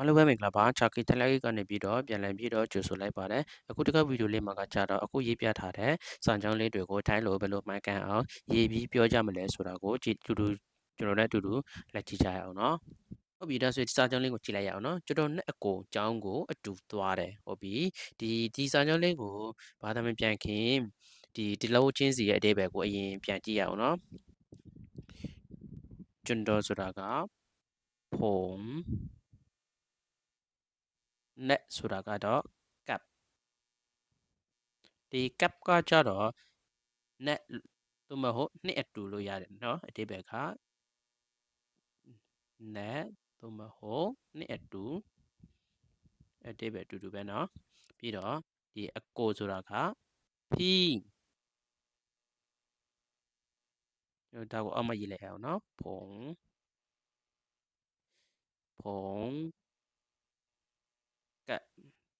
အားလုံးပဲမင်္ဂလာပါချာကီတလိုက်ကနေပြီးတော့ပြန်လည်ပြီးတော့ကြိုဆိုလိုက်ပါတယ်အခုတကဗီဒီယိုလေးမှာကကြတော့အခုရေးပြထားတဲ့စံကြောင်းလေးတွေကိုထိုင်းလို့ဘယ်လိုမှန်ကန်အောင်ရေးပြီးပြောကြမလဲဆိုတာကိုကြည့်တူတူကျွန်တော်နဲ့အတူတူလက်ကြည့်ကြရအောင်နော်ဟုတ်ပြီဒါဆိုစာကြောင်းလေးကိုကြည့်လိုက်ရအောင်နော်ကျွန်တော်နဲ့အကိုအကြောင်းကိုအတူသွားတယ်ဟုတ်ပြီဒီဒီစာကြောင်းလေးကိုဘာသာမပြန်ခင်ဒီဒီလောက်ချင်းစီရဲ့အသေးပဲကိုအရင်ပြန်ကြည့်ရအောင်နော်ကျွန်တော်ဆိုတာကผม net ဆိုတာကတော့ cap ဒီ cap ကကြတော့ net သို့မဟုတ်နှစ်အတူလို့ရတယ်เนาะအတိပ္ပယ်က net သို့မဟုတ်နှစ်အတူအတိပ္ပယ်အတူတူပဲเนาะပြီးတော့ဒီအကိုဆိုတာက p ဒါကိုအောက်မှာရေးလိုက်အောင်เนาะผงผงကပ်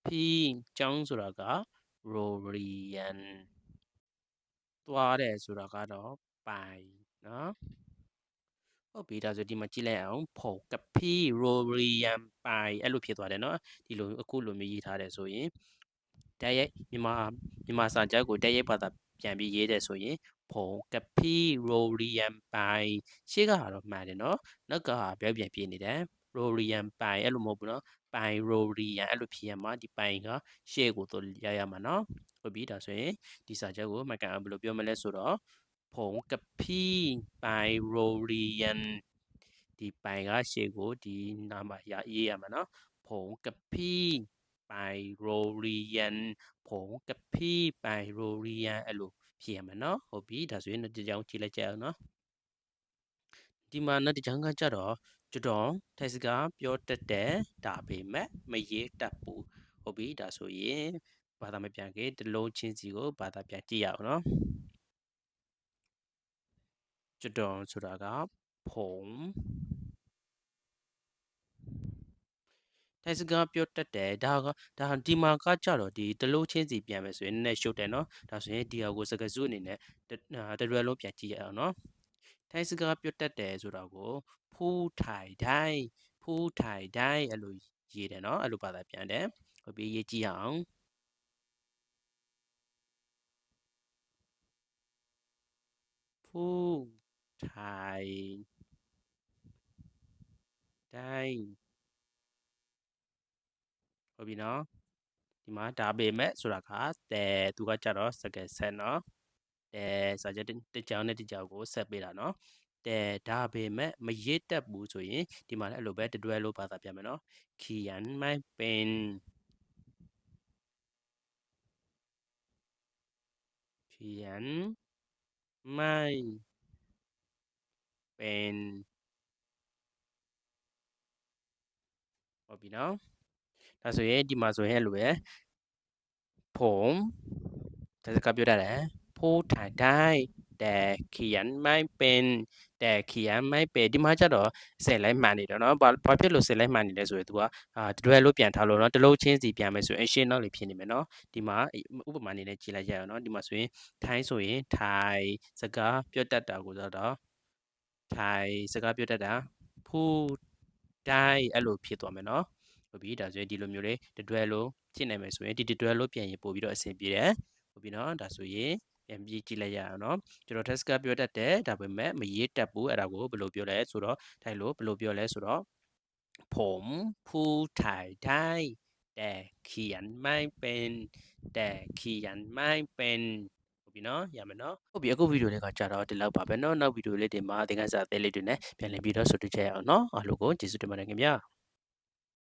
p ကျောင်းဆိုတာက rorian သွားတယ်ဆိုတာကတော့ပိုင်နော်ဟုတ်ပြီဒါဆိုဒီမှာကြည့်လိုက်အောင်ဖို့ကပီရိုရီယမ်ပိုင်အဲ့လိုဖြစ်သွားတယ်နော်ဒီလိုအခုလိုမျိုးရေးထားတယ်ဆိုရင်တရိုက်မြန်မာမြန်မာစာချုပ်ကိုတရိုက်ဘာသာပြန်ပြီးရေးတယ်ဆိုရင်ဖုံကပီရိုရီယမ်ပိုင်ရှေ့ကဟာတော့မှန်တယ်နော်နောက်ကဟာပြောပြန်ပြနေတယ်ရိုရီယမ်ပိုင်အဲ့လိုမဟုတ်ဘူးနော် ပိုင်ရိုရီယန်အဲ့လိုဖြစ်ရမှာဒီပိုင်က share ကိုသူရရမှာနော်ဟုတ်ပြီဒါဆိုရင်ဒီစာချက်ကိုမကန်ဘယ်လိုပြောမလဲဆိုတော့ဖုံကပီပိုင်ရိုရီယန်ဒီပိုင်က share ကိုဒီနာမရရေးရမှာနော်ဖုံကပီပိုင်ရိုရီယန်ဖုံကပီပိုင်ရိုရီယန်အဲ့လိုဖြစ်ရမှာနော်ဟုတ်ပြီဒါဆိုရင်ဒီကြောင်ကြည့်လိုက်ကြအောင်နော်ဒီမှာနောက်တစ်ကြောင်ကကြတော့ ကျွန်တော်ထိုက်စကားပြောတတ်တယ်ဒါပေမဲ့မရေးတတ်ဘူးဟုတ်ပြီဒါဆိုရင်ဘာသာမပြန်ခင်တလုံးချင်းစီကိုဘာသာပြန်ကြည့်ရအောင်နော်ကျွန်တော်ဆိုတာကผมထိုင်စကားပြောတတ်တယ်ဒါကဒါဒီမှာကကြတော့ဒီတလုံးချင်းစီပြန်မယ်ဆိုရင်နည်းနည်းရှုပ်တယ်နော်ဒါဆိုရင်ဒီဟာကိုစကားစုအနေနဲ့တရွယ်လုံးပြန်ကြည့်ရအောင်နော် ထိုင်စကားပြောတတ်တယ်ဆိုတာကိုဖူးထိုင်တိုင်းဖူးထိုင်တိုင်းအဲ့လိုရေးတယ်နော်အဲ့လိုပါတာပြန်တယ်ဟုတ်ပြီရေးကြည့်အောင်ဖူးထိုင်တိုင်းဟုတ်ပြီနော်ဒီမှာဒါပေမဲ့ဆိုတာကတဲသူကကြတော့စကယ်ဆက်နော် အဲစာချက်တစ်ကြောင်နဲ့တစ်ကြောင်ကိုဆက်ပေးတာနော်အဲဒါပေမဲ့မရစ်တက်ဘူးဆိုရင်ဒီမှာလည်းအဲ့လိုပဲတတွဲလို့ဘာသာပြန်မယ်နော်ခီယန်မိုင်ပင်ခီယန်မိုင်ပင်ဟုတ်ပြီနော်ဒါဆိုရင်ဒီမှာဆိုရင်အဲ့လိုပဲဖုံဒါစကပြောတာလေ ဖိုးထိုင်တိုင်းแต่เขียนไม่เป็นแต่เขียนไม่เป็นဒီမှာကျတော့စက်လိုက်မှန်နေတယ်เนาะဘာဘာဖြစ်လို့စက်လိုက်မှန်နေလဲဆိုရင် तू ကအာတွဲလို့ပြန်ထားလို့เนาะတလုံးချင်းစီပြန်မယ်ဆိုရင်ရှင်းနောက်လေးဖြစ်နေမယ်เนาะဒီမှာဥပမာအနေနဲ့ကြည့်လိုက်ကြရအောင်เนาะဒီမှာဆိုရင်ထိုင်းဆိုရင်ထိုင်စကားပြောတတ်တာကိုတော့ထိုင်စကားပြောတတ်တာဖူးတိုင်းအဲ့လိုဖြစ်သွားမယ်เนาะဟုတ်ပြီဒါဆိုရင်ဒီလိုမျိုးလေးတတွဲလို့ဖြစ်နိုင်မယ်ဆိုရင်ဒီတတွဲလို့ပြန်ရင်ပို့ပြီးတော့အဆင်ပြေတယ်ဟုတ်ပြီเนาะဒါဆိုရင် ပြန်ပြီးကြည့်လိုက်ရအောင်เนาะကျွန်တော် test ကပြောတတ်တယ်ဒါပေမဲ့မရေးတတ်ဘူးအဲ့ဒါကိုဘယ်လိုပြောလဲဆိုတော့ထိုင်လို့ဘယ်လိုပြောလဲဆိုတော့ผมผู้ถ่ายได้แต่เขียนไม่เป็นแต่เขียนไม่เป็นဟုတ်ပြီနော်ရမယ်နော်ဟုတ်ပြီအခုဗီဒီယိုလေးကကြာတော့ဒီလောက်ပါပဲနော်နောက်ဗီဒီယိုလေးတွေမှာသင်ခန်းစာအသေးလေးတွေနဲ့ပြန်လည်ပြီးတော့ဆွေးနွေးကြရအောင်နော်အားလုံးကိုကျေးဇူးတင်ပါတယ်ခင်ဗျာ